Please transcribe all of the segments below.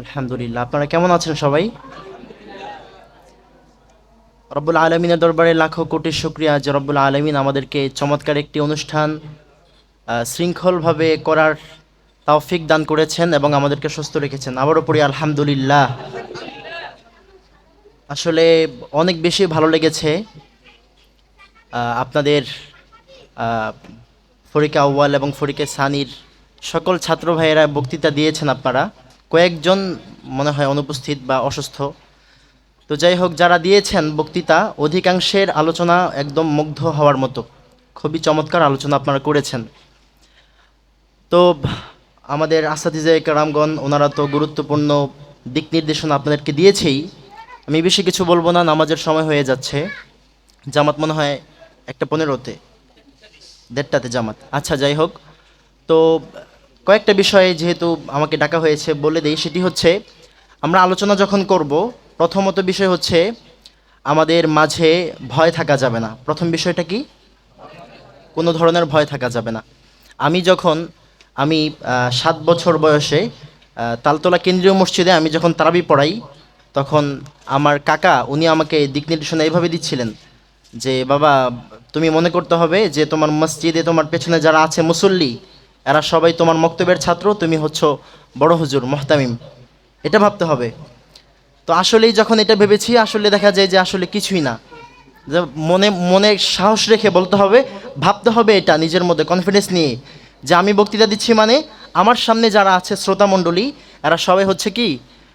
আলহামদুলিল্লাহ। আপনারা কেমন আছেন সবাই? রব্বুল আলমিনের দরবারে লাখো কোটি শুক্রিয়া যে রব্বুল আলমিন আমাদেরকে চমৎকার একটি অনুষ্ঠান শৃঙ্খলভাবে করার তাওফিক দান করেছেন এবং আমাদেরকে সুস্থ রেখেছেন। আবারও পড়ি, আলহামদুলিল্লাহ। আসলে অনেক বেশি ভালো লেগেছে আপনাদের ফরিকা আউয়াল এবং ফরিকে সানির সকল ছাত্র ভাইয়েরা বক্তৃতা দিয়েছেন আপনারা। কয়েকজন মনে হয় অনুপস্থিত বা অসুস্থ। তো যাই হোক, যারা দিয়েছেন বক্তৃতা, অধিকাংশের আলোচনা একদম মুগ্ধ হওয়ার মতো। খুবই চমৎকার আলোচনা আপনারা করেছেন। তো আমাদের আসাদিজা কারামগণ ওনারা তো গুরুত্বপূর্ণ দিক নির্দেশনা আপনাদেরকে দিয়েছেই। আমি বেশি কিছু বলব না, নামাজের সময় হয়ে যাচ্ছে। জামাত মনে হয় একটা পনেরোতে, দেড়টাতে জামাত। আচ্ছা যাই হোক। তো কয়েকটা বিষয়ে যেহেতু আমাকে ডাকা হয়েছে বলে দেই, সেটি হচ্ছে, আমরা আলোচনা যখন করব, প্রথমত বিষয় হচ্ছে আমাদের মাঝে ভয় থাকা যাবে না। প্রথম বিষয়টা কি? কোনো ধরনের ভয় থাকা যাবে না। আমি যখন, আমি সাত বছর বয়সে তালতলা কেন্দ্রীয় মসজিদে আমি যখন তারাবি পড়াই, তখন আমার কাকা, উনি আমাকে দিক নির্দেশনা এইভাবে দিচ্ছিলেন যে, বাবা, তুমি মনে করতে হবে যে, তোমার মসজিদে তোমার পেছনে যারা আছে মুসল্লি এরা সবাই তোমার মক্তবের ছাত্র, তুমি হচ্ছ বড় হুজুর, মোহতামিম। এটা ভাবতে হবে। তো আসলেই যখন এটা ভেবেছি, আসলে দেখা যায় যে আসলে কিছুই না। যে মনে মনে সাহস রেখে বলতে হবে, ভাবতে হবে এটা নিজের মধ্যে কনফিডেন্স নিয়ে। যে আমি বক্তৃতা দিচ্ছি মানে আমার সামনে যারা আছে শ্রোতা মণ্ডলী, এরা সবাই হচ্ছে কি,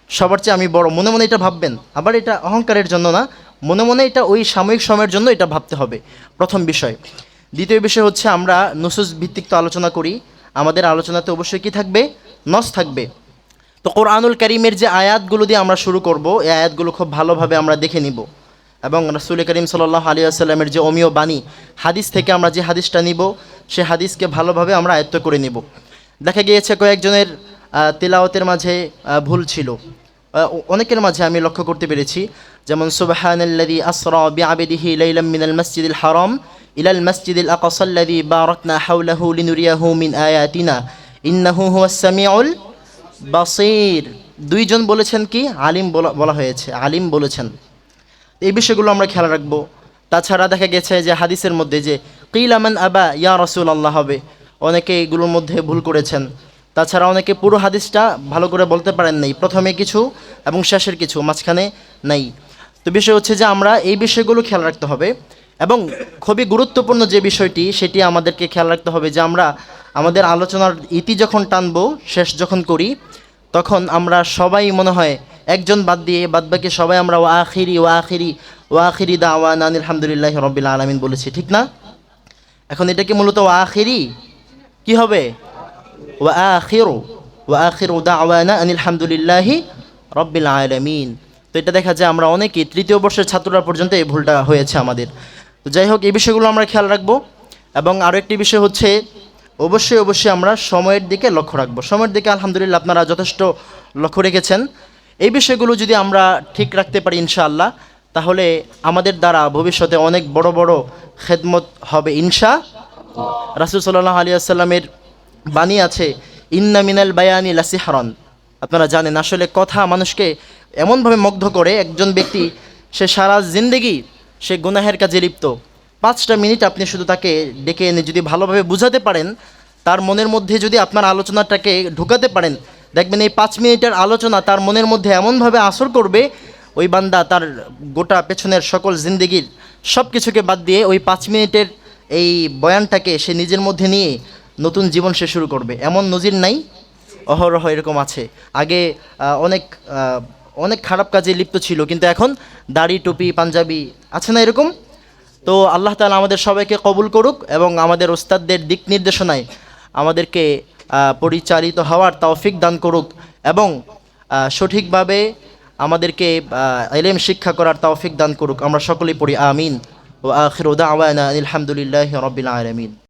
সবার চেয়ে আমি বড়। মনে মনে এটা ভাববেন। আবার এটা অহংকারের জন্য না, মনে মনে এটা ওই সাময়িক সময়ের জন্য এটা ভাবতে হবে। প্রথম বিষয়। দ্বিতীয় বিষয় হচ্ছে আমরা নুসুস ভিত্তিক তো আলোচনা করি। আমাদের আলোচনাতে অবশ্যই কি থাকবে? নস থাকবে। তো কোরআনুল করিমের যে আয়াতগুলো দিয়ে আমরা শুরু করব এই আয়াতগুলো খুব ভালোভাবে আমরা দেখে নিব। এবং রাসুল করিম সাল্লাহ আলী আসাল্লামের যে অমীয় বাণী হাদিস থেকে আমরা যে হাদিসটা নিব সে হাদিসকে ভালোভাবে আমরা আয়ত্ত করে নিব। দেখা গিয়েছে কয়েকজনের আহ, তেলাওয়াতের মাঝে ভুল ছিল। অনেকের মাঝে আমি লক্ষ্য করতে পেরেছি। যেমন সুবাহানাল্লাযী আসরা বিআবদিহি লাইলাম মিনাল মসজিদিল হারাম ইলাল মসজিদিল আকসাল্লাযী বারাকনা হাওলাহু লিনুরিয়াহু মিন আয়াতিনা। ইন্নাহু হুয়াস সামিউল বাসির। দুইজন বলেছেন কি? আলিম বলা হয়েছে। আলিম বলেছেন। এই বিষয়গুলো আমরা খেয়াল রাখব। তাছাড়া দেখা গেছে যে হাদিসের মধ্যে যে, কিল আমান আবা, ইয়া রসুল আল্লাহ হবে। অনেকে এগুলোর মধ্যে ভুল করেছেন। তাছাড়া অনেকে পুরো হাদিসটা ভালো করে বলতে পারেন নাই। প্রথমে কিছু এবং শেষের কিছু, মাঝখানে নাই। তো বিষয় হচ্ছে যে আমরা এই বিষয়গুলো খেয়াল রাখতে হবে। এবং খুবই গুরুত্বপূর্ণ যে বিষয়টি, সেটি আমাদেরকে খেয়াল রাখতে হবে যে আমরা আমাদের আলোচনার ইতি যখন টানবো, শেষ যখন করি, তখন আমরা সবাই মনে হয় একজন বাদ দিয়ে বাদ বাকি সবাই আমরা ও আখিরি ও আখিরি ও আখিরি দা আওয়ান আলহামদুলিল্লাহ রব্বিল আলমিন বলেছি, ঠিক না? এখন এটা কি মূলত ও আখিরি কি হবে? ও আখিরু ও আখিরু দা আওয়ানা আলহামদুলিল্লাহি রব্বিল আলমিন। তো এটা দেখা যায় আমরা অনেকেই তৃতীয় বর্ষের ছাত্ররা পর্যন্ত এই ভুলটা হয়েছে আমাদের। তো যাই হোক, এই বিষয়গুলো আমরা খেয়াল রাখব। এবং আরও একটি বিষয় হচ্ছে, অবশ্যই অবশ্যই আমরা সময়ের দিকে লক্ষ্য রাখব। সময়ের দিকে আলহামদুলিল্লাহ আপনারা যথেষ্ট লক্ষ্য রেখেছেন। এই বিষয়গুলো যদি আমরা ঠিক রাখতে পারি, ইনশাআল্লাহ, তাহলে আমাদের দ্বারা ভবিষ্যতে অনেক বড় বড় খেদমত হবে, ইনশা। রাসুল সাল্লাহ আলী বাণী আছে, ইন্না মিনাল বায়ানি লাসিহারন। আপনারা জানেন, আসলে কথা মানুষকে এমনভাবে মুগ্ধ করে, একজন ব্যক্তি সে সারা জিন্দেগি সে গুনাহের কাজে লিপ্ত। পাঁচটা মিনিট আপনি শুধু তাকে ডেকে এনে যদি ভালোভাবে বুঝাতে পারেন, তার মনের মধ্যে যদি আপনার আলোচনাটাকে ঢুকাতে পারেন, দেখবেন এই পাঁচ মিনিটের আলোচনা তার মনের মধ্যে এমনভাবে আসর করবে, ওই বান্দা তার গোটা পেছনের সকল জিন্দেগির সব কিছুকে বাদ দিয়ে ওই পাঁচ মিনিটের এই বয়ানটাকে সে নিজের মধ্যে নিয়ে নতুন জীবন সে শুরু করবে। এমন নজির নাই, অহরহ এরকম আছে। আগে অনেক অনেক খারাপ কাজে লিপ্ত ছিল, কিন্তু এখন দাড়ি, টুপি, পাঞ্জাবি আছে না এরকম? তো আল্লাহ তালা আমাদের সবাইকে কবুল করুক এবং আমাদের ওস্তাদদের দিক নির্দেশনায় আমাদেরকে পরিচালিত হওয়ার তৌফিক দান করুক এবং সঠিকভাবে আমাদেরকে এলেম শিক্ষা করার তৌফিক দান করুক। আমরা সকলেই পড়ি, আমিন। ও আখির উদা আওয়ানা আলহামদুলিল্লাহ রবিল আলমিন।